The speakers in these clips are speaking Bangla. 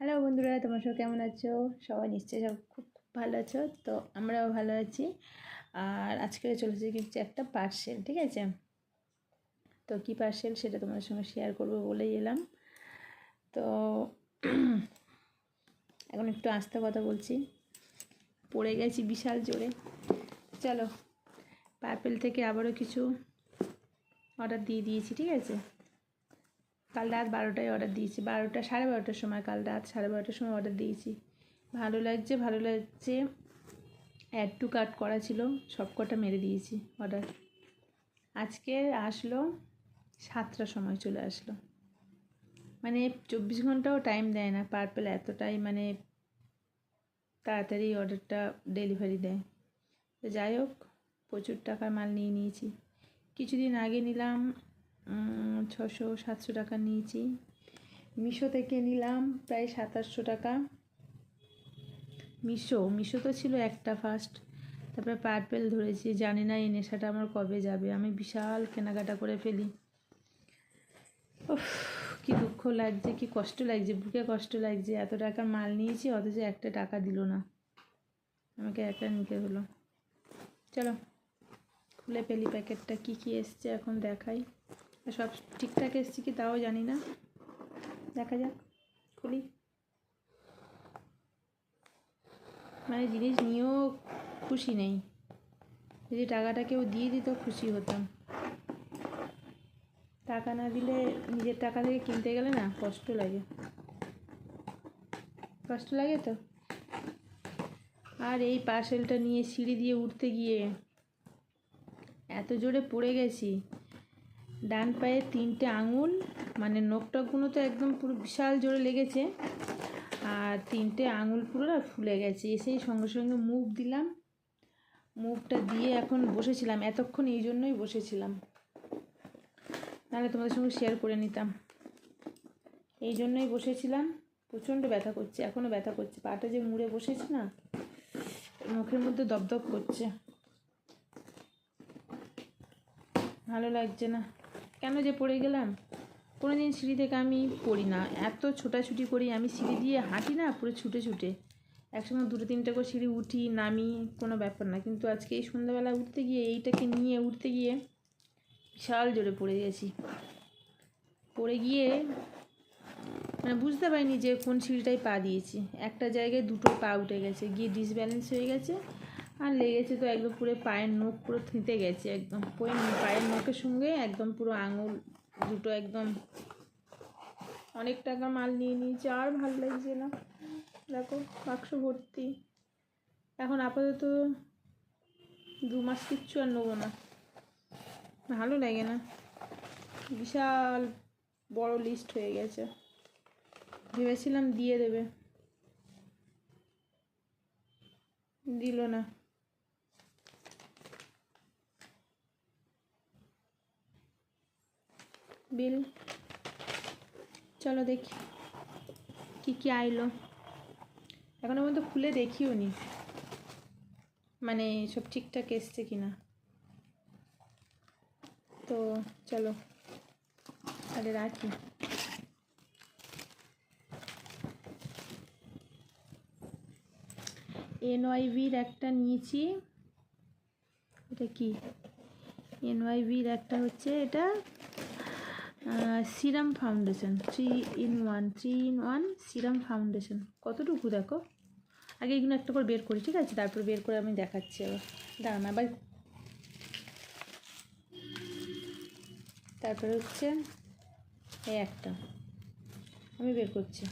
হ্যালো বন্ধুরা, তোমার সব কেমন আছো? সবাই নিশ্চয়ই সব খুব ভালো আছো, তো আমরাও ভালো আছি। আর আজকে চলেছে কিন্তু একটা পার্সেল ঠিক আছে? তো কী পার্সেল সেটা তোমাদের সঙ্গে শেয়ার করব বলেই এলাম। তো এখন একটু আস্তে কথা বলছি। পড়ে গেছি বিশাল জোরে। চলো পার্পেল থেকে আবারও কিছু অর্ডার দিয়ে দিয়েছি, ঠিক আছে? কাল রাত বারোটায় অর্ডার দিয়েছি। বারোটা, সাড়ে বারোটার সময় কাল রাত সাড়ে বারোটার সময় অর্ডার দিয়েছি। ভালো লাগছে ভালো লাগছে। অ্যাড টু কাট করা ছিল, সব কটা মেরে দিয়েছি অর্ডার আজকে আসলো, সাতটার সময় চলে আসলো। মানে চব্বিশ ঘন্টাও টাইম দেয় না পার্পেল এতটাই মানে তাড়াতাড়ি অর্ডারটা ডেলিভারি দেয়। তো যাই হোক, প্রচুর টাকার মাল নিয়ে নিয়েছি। কিছুদিন আগে নিলাম ছশো সাতশো টাকা নিয়েছি। মিশো থেকে নিলাম প্রায় সাতাশশো টাকা। মিশো মিশো তো ছিল একটা ফার্স্ট তারপরে পার্পেল ধরেছি, জানি না এই নেশাটা আমার কবে যাবে। আমি বিশাল কেনাকাটা করে ফেলি। কি দুঃখ লাগছে, কি কষ্ট লাগছে, বুকে কষ্ট লাগছে। এত টাকার মাল নিয়েছি, অথচ একটা টাকা দিল না। আমাকে একা নিতে হলো। চলো, খুলে ফেলি প্যাকেটটা, কী কী এসছে এখন দেখাই। সব ঠিকঠাক এসছে কি তাও জানি না। দেখা যাক, খুলি। মানে জিনিস নিয়েও খুশি নেই। যদি টাকাটা কেউ দিয়ে দিত খুশি হতাম। টাকা না দিলে নিজের টাকা থেকে কিনতে গেলে না কষ্ট লাগে। কষ্ট লাগে তো? আর এই পার্সেলটা নিয়ে সিঁড়ি দিয়ে উঠতে গিয়ে এত জোরে পড়ে গেছি। ডান পায়ে তিনটে আঙুল মানে নখটকগুলো তো একদম পুরো বিশাল জোরে লেগেছে। আর তিনটে আঙুল পুরো না ফুলে গেছে। এসেই সঙ্গে সঙ্গে মুখ দিলাম। মুখটা দিয়ে এখন বসেছিলাম। এতক্ষণ এই জন্যই বসেছিলাম। নাহলে তোমাদের সঙ্গে শেয়ার করে নিতাম। এই জন্যই বসেছিলাম। প্রচণ্ড ব্যথা করছে এখনও ব্যথা করছে। পাটা যে মুড়ে বসেছে না, মুখের মধ্যে দপদপ করছে। ভালো লাগছে না। কেন যে পড়ে গেলাম? কোনো দিন সিঁড়ি থেকে আমি পড়ি না। এত ছোটাছুটি করি, আমি সিঁড়ি দিয়ে হাঁটি না, পুরো ছুটে ছুটে। একসঙ্গে দুটো তিনটে করে সিঁড়ি উঠি, নামি, কোনো ব্যাপার না। কিন্তু আজকে এই সন্ধ্যাবেলা উঠতে গিয়ে, এইটাকে নিয়ে উঠতে গিয়ে বিশাল জোরে পড়ে গেছি। পড়ে গিয়ে মানে বুঝতে পারিনি যে কোন সিঁড়িটায় পা দিয়েছি। একটা জায়গায় দুটো পা উঠে গেছে। গিয়ে ডিসব্যালেন্স হয়ে গেছে। আর লেগেছে তো একদম পুরো পায়ের নখ পুরো থিঁতে গেছে একদম। পায়ের নখের সঙ্গে একদম পুরো আঙুল দুটো একদম অনেক টাকা মাল নিয়ে নিয়েছে, আর ভালো লাগছে না। দেখো, বাক্স ভর্তি। এখন আপাতত দু মাস কিচ্ছু আর নেব না। ভালো লাগে না। বিশাল বড় লিস্ট হয়ে গেছে। ভেবেছিলাম দিয়ে দেবে। দিল না। বিল। চলো দেখি কি কি আইলো। এখনও পর্যন্ত খুলে দেখিও নি। মানে সব ঠিকঠাক এসছে কি না তো চলো তাহলে রাখি। এনওয়াইভির একটা নিয়েছি। এটা কি? এনওয়াইভির একটা হচ্ছে এটা serum foundation three in one three in one serum foundation. কতটুকু দেখো? আগে এগুলো একটা করে বের করি, ঠিক আছে? তারপর বের করে আমি দেখাচ্ছি আবার। দাঁড়ান, আবার তারপরে হচ্ছে এই একটা। আমি বের করছি।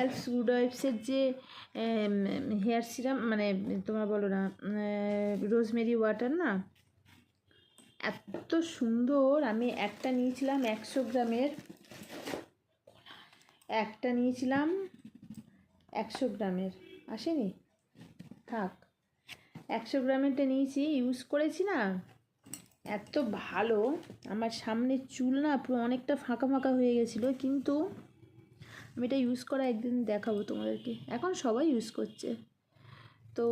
এলস গুড ওয়াইফসের যে হেয়ার সিরাম মানে তোমার বলো না রোজমেরি ওয়াটার না? এত সুন্দর। আমি একটা নিয়েছিলাম একশো গ্রামের। একটা নিয়েছিলাম একশো গ্রামের। আসেনি? থাক। একশো গ্রামেরটা নিয়েছি। ইউজ করেছি না? এত ভালো। আমার সামনে চুল না পুরো অনেকটা ফাঁকা ফাঁকা হয়ে গেছিল, কিন্তু আমি এটা ইউজ করা একদিন দেখাবো তোমাদেরকে। এখন সবাই ইউজ করছে। তো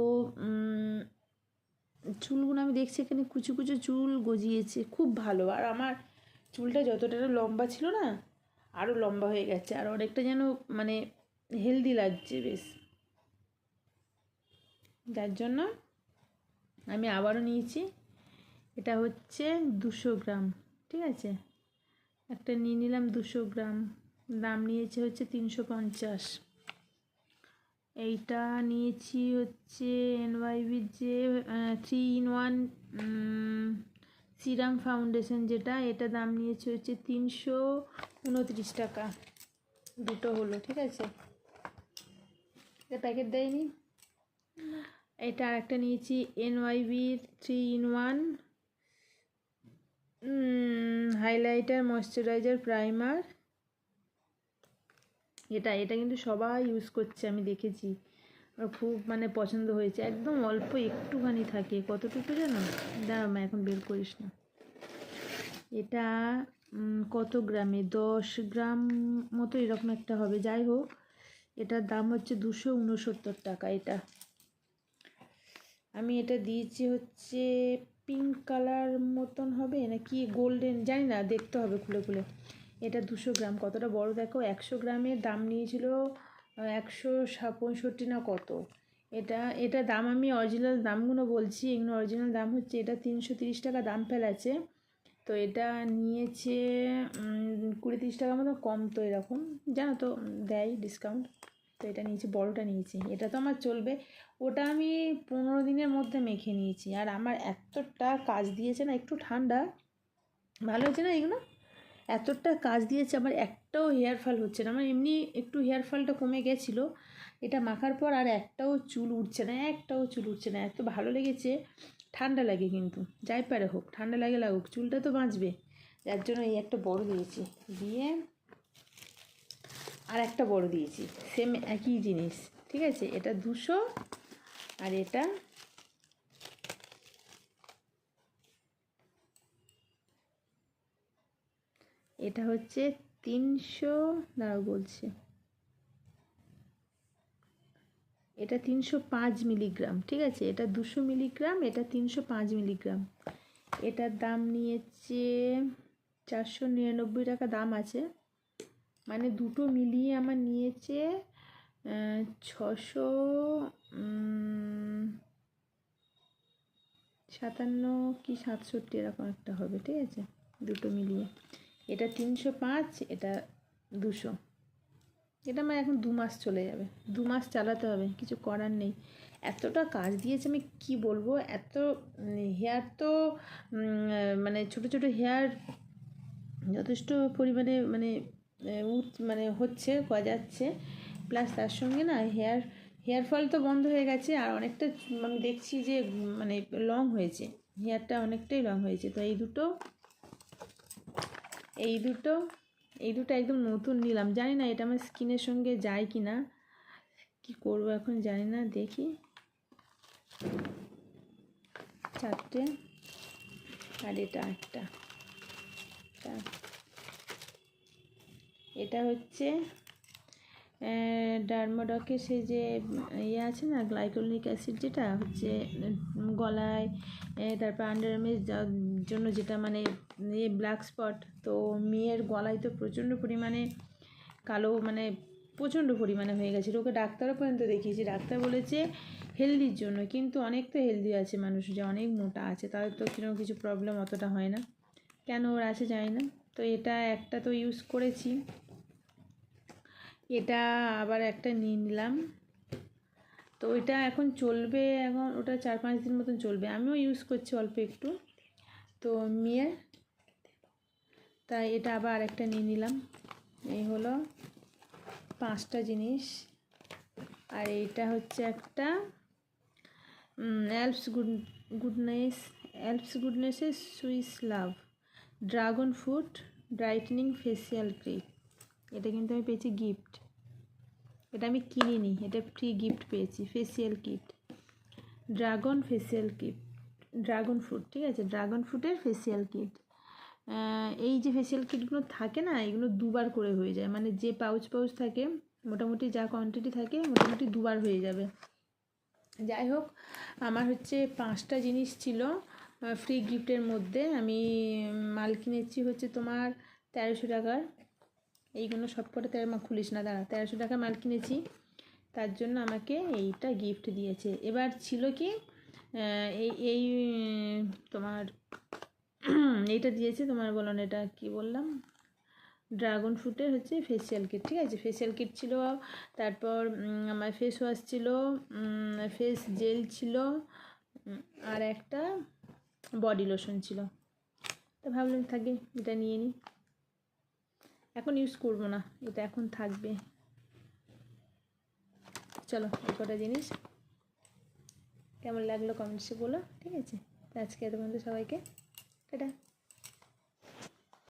চুলগুলো আমি দেখছি এখানে কুচু কুচু চুল গজিয়েছে, খুব ভালো। আর আমার চুলটা যতটা লম্বা ছিল না আরও লম্বা হয়ে গেছে। আর অনেকটা যেন মানে হেলদি লাগছে বেশ। যার জন্য আমি আবারও নিয়েছি। এটা হচ্ছে দুশো গ্রাম, ঠিক আছে? একটা নিয়ে নিলাম দুশো গ্রাম। দাম নিয়েছে হচ্ছে তিনশো পঞ্চাশ। এইটা নিয়েছি হচ্ছে এনওয়াইবির যে three in one serum foundation যেটা, এটা দাম নিয়েছে হচ্ছে তিনশো উনত্রিশ টাকা। দুটো হলো, ঠিক আছে? প্যাকেট দেয়নি? এটা আরেকটা নিয়েছি এনওয়াইবির three in one highlighter moisturiser primer এটা এটা কিন্তু সবাই ইউজ করছে, আমি দেখেছি। খুব মানে পছন্দ হয়েছে। একদম অল্প একটুখানি থাকে। কতটুকু জানো? দাঁড়াও মা, এখন বের করিস না। এটা কত গ্রামে? দশ গ্রাম মতো এরকম একটা হবে। যাই হোক, এটার দাম হচ্ছে দুশো উনসত্তর টাকা এটা। আমি এটা দিয়েছি হচ্ছে পিঙ্ক কালার মতন হবে না কি গোল্ডেন জানি না, দেখতে হবে খুলে খুলে। এটা দুশো গ্রাম, কতটা বড় দেখো? একশো গ্রামের দাম নিয়েছিল একশো পঁয়ষট্টি না কত? এটা এটা দাম আমি অরিজিনাল দামগুলো বলছি, এগুলো অরিজিনাল দাম হচ্ছে, এটা তিনশো তিরিশ টাকা দাম ফেলেছে। তো এটা নিয়েছে কুড়ি তিরিশ টাকার মতো কম তো এরকম। জানো তো দেয় ডিসকাউন্ট তো এটা নিয়েছি, বড়টা নিয়েছি। এটা তো আমার চলবে। ওটা আমি পনেরো দিনের মধ্যে মেখে নিয়েছি। আর আমার এতটা কাজ দিয়েছে না, একটু ঠান্ডা। ভালো হয়েছে না এগুলো? এতটা কাজ দিয়েছে, আমার একটাও হেয়ার ফল হচ্ছে না। আমার এমনি একটু হেয়ার ফলটা কমে গেছিল, এটা মাখার পর আর একটাও চুল উঠছে না, একটাও চুল উঠছে না। এত ভালো লেগেছে, ঠান্ডা লাগে কিন্তু, যাই পারে হোক, ঠান্ডা লাগে লাগুক, চুলটা তো বাঁচবে। যার জন্য এই একটা বড় দিয়েছি, দিয়ে আর একটা বড় দিয়েছি সেম একই জিনিস, ঠিক আছে? এটা দুশো আর এটা এটা হচ্ছে তিনশো, দাঁড়াও বলছে। এটা তিনশো পাঁচ মিলিগ্রাম, ঠিক আছে? এটা দুশো মিলিগ্রাম, এটা তিনশো পাঁচ মিলিগ্রাম। এটার দাম নিয়েছে চারশো নিরানব্বই টাকা দাম আছে। মানে দুটো মিলিয়ে আমার নিয়েছে ছশো সাতান্ন কি সাতষট্টি এরকম একটা হবে, ঠিক আছে? দুটো মিলিয়ে। এটা তিনশো পাঁচ, এটা দুশো। এটা আমার এখন দু মাস চলে যাবে। দু মাস চালাতে হবে, কিছু করার নেই। এতটা কাজ দিয়েছে, আমি কি বলব? এত হেয়ার তো মানে ছোট ছোট হেয়ার যথেষ্ট পরিমাণে মানে উঠ মানে হচ্ছে, গজাচ্ছে। প্লাস তার সঙ্গে না হেয়ার হেয়ার ফল তো বন্ধ হয়ে গেছে, আর অনেকটা, আমি দেখছি যে মানে লং হয়েছে। হেয়ারটা অনেকটাই লং হয়েছে। তো এই দুটো এই দুটো এই দুটো একদম নতুন নিলাম। জানি না এটা আমার স্কিনের সঙ্গে যায় কি না কি করব এখন জানি না, দেখি। চারটে আর এটা একটা। এটা হচ্ছে ডার্মাডকের সেই যে ইয়ে আছে না, গ্লাইকোলিক অ্যাসিড যেটা হচ্ছে, গলায় তারপর আন্ডারআর্মের জন্য যেটা মানে ব্ল্যাক স্পট তো মেয়ের গলায় তো প্রচণ্ড পরিমাণে কালো মানে প্রচণ্ড পরিমাণে হয়ে গেছিল। ওকে ডাক্তারও পর্যন্ত দেখিয়েছি। ডাক্তার বলেছে হেলদির জন্য, কিন্তু অনেক তো হেলদি আছে মানুষ যে অনেক মোটা আছে, তাদের তো কীরকম কিছু প্রবলেম অতটা হয় না। কেন ওর আছে যায় না। তো এটা একটা তো ইউজ করেছি। এটা আবার একটা নিয়ে নিলাম। তো ওইটা এখন চলবে, এখন ওটা চার পাঁচ দিন মতন চলবে। আমিও ইউজ করছি অল্প একটু। তো মেয়ের তাই এটা আবার আরেকটা নিয়ে নিলাম। এই হলো পাঁচটা জিনিস। আর এইটা হচ্ছে একটা Alps good goodness Alps গুডনেসের Swiss love dragon fruit brightening facial cream এটা কিন্তু আমি পেয়েছি গিফট এটা আমি কিনিনি, এটা ফ্রি গিফট পেয়েছি facial kit dragon facial kit dragon fruit ঠিক আছে? ড্রাগন ফ্রুটের ফেসিয়াল কিট এই যে ফেসিয়াল কিটগুলো থাকে না, এগুলো দুবার করে হয়ে যায়। মানে যে পাউচ পাউচ থাকে, মোটামুটি যা কোয়ান্টিটি থাকে, মোটামুটি দুবার হয়ে যাবে। যাই হোক, আমার হচ্ছে পাঁচটা জিনিস ছিল ফ্রি গিফটের মধ্যে। আমি মাল কিনেছি হচ্ছে তোমার তেরোশো টাকার। এইগুলো সব কটা তেরো খুলিস না, দাঁড়া, তেরোশো টাকা মাল কিনেছি। তার জন্য আমাকে এইটা গিফট দিয়েছে। এবার ছিল কি এই এই, তোমার, এইটা দিয়েছে তোমার বলো না এটা কী বললাম? ড্রাগন ফ্রুটের হচ্ছে ফেসিয়াল কিট ঠিক আছে? ফেসিয়াল কিট ছিল, তারপর আমার ফেস ওয়াশ ছিল ফেস জেল ছিল আর একটা বডি লোশন ছিল। তো ভাবলাম থাকে এটা নিয়ে নিই এখন ইউজ করব না, এটা এখন থাকবে। চলো কটা জিনিস। কেমন লাগল কমেন্টসে বলো, ঠিক আছে? আজকে এত পর্যন্ত সবাইকে, টাটা।